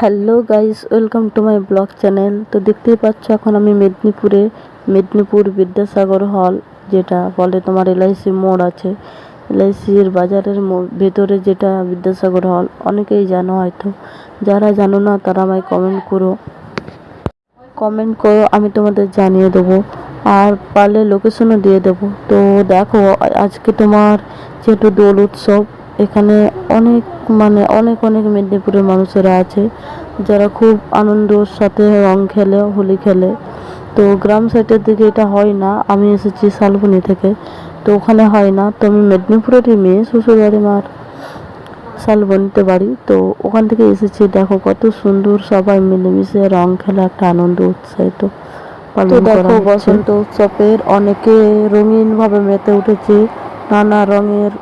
Hello guys welcome to my blog channel তো দেখতেই পাচ্ছ, এখন আমি মেদিনীপুরে, মেদিনীপুর বিদ্যাসাগর হল যেটা বলে তোমার এলআইসি মোড় আছে। এলআইসির বাজারের ভেতরে যেটা বিদ্যাসাগর হল অনেকেই জানো হয়তো। যারা জানো না, তারা আমায় কমেন্ট করো। কমেন্ট করো, আমি তোমাদের জানিয়ে দেবো। আর পারলে লোকেশনও দিয়ে দেবো। তো দেখো আজকে তোমার যেহেতু দোল উৎসব এখানে অনেক মানে অনেক অনেক মেদিনীপুরের মানুষেরা আছে যারা খুব আনন্দর সাথে রং খেলে হোলি খেলে। তো গ্রাম সাইডের দিকে এটা হয় না আমি এসেছি শালবনি থেকে। তো ওখানে হয় না তো আমি মেদিনীপুরেরই মেয়ে শ্বশুরবাড়ি মার শালবনিতে বাড়ি। তো ওখান থেকে এসেছি দেখো কত সুন্দর সবাই মিলেমিশে রং খেলা একটা আনন্দ উৎসাহিত তো দেখো বসন্ত উৎসবের অনেকে রঙিনভাবে মেতে উঠেছে নানা রঙের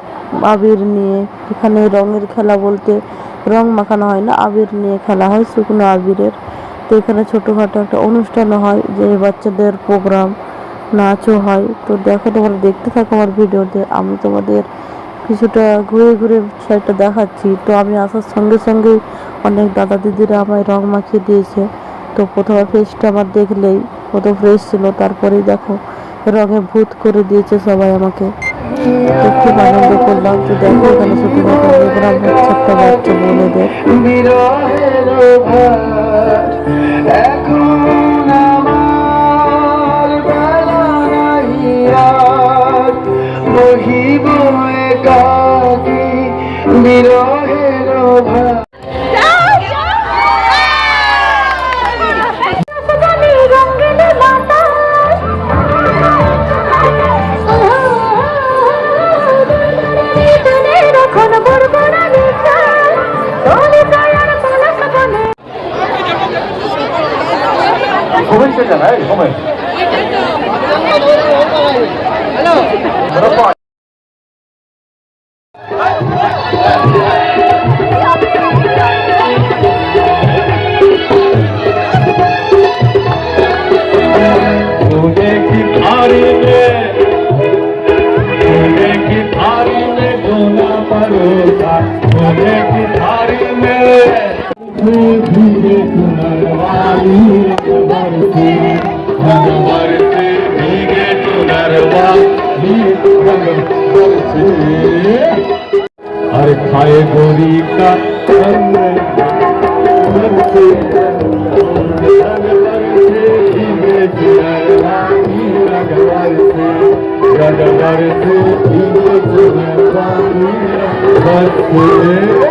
আবির নিয়ে, এখানে রঙের খেলা বলতে রং মাখানো হয় না, আবির নিয়ে খেলা হয় শুকনো আবিরের। তো এখানে ছোটোখাটো একটা অনুষ্ঠানও হয়, যে বাচ্চাদের প্রোগ্রাম নাচও হয়। তো দেখো তোমরা দেখতে থাকো আমার ভিডিওতে, আমি তোমাদের কিছুটা ঘুরে ঘুরে সাইডটা দেখাচ্ছি। তো আমি আসার সঙ্গে সঙ্গে অনেক দাদা দিদিরা আমায় রং মাখিয়ে দিয়েছে। তো প্রথমে ফেসটা আমার দেখলেই কত ফ্রেশ ছিল, তারপরেই দেখো রঙে ভূত করে দিয়েছে সবাই আমাকে। তো খুব আনন্দ করলাম তো দেখো এখানে ছোটখাটো প্রোগ্রাম হচ্ছে একটা বাচ্চা বোনেদের। বিরহের ভার 고백. হ্যালো मुझे की थारी में मुझे की थारी में सोना परोसा मुझे की थारी में धीरे हर खाए गोरी का रंग बरसे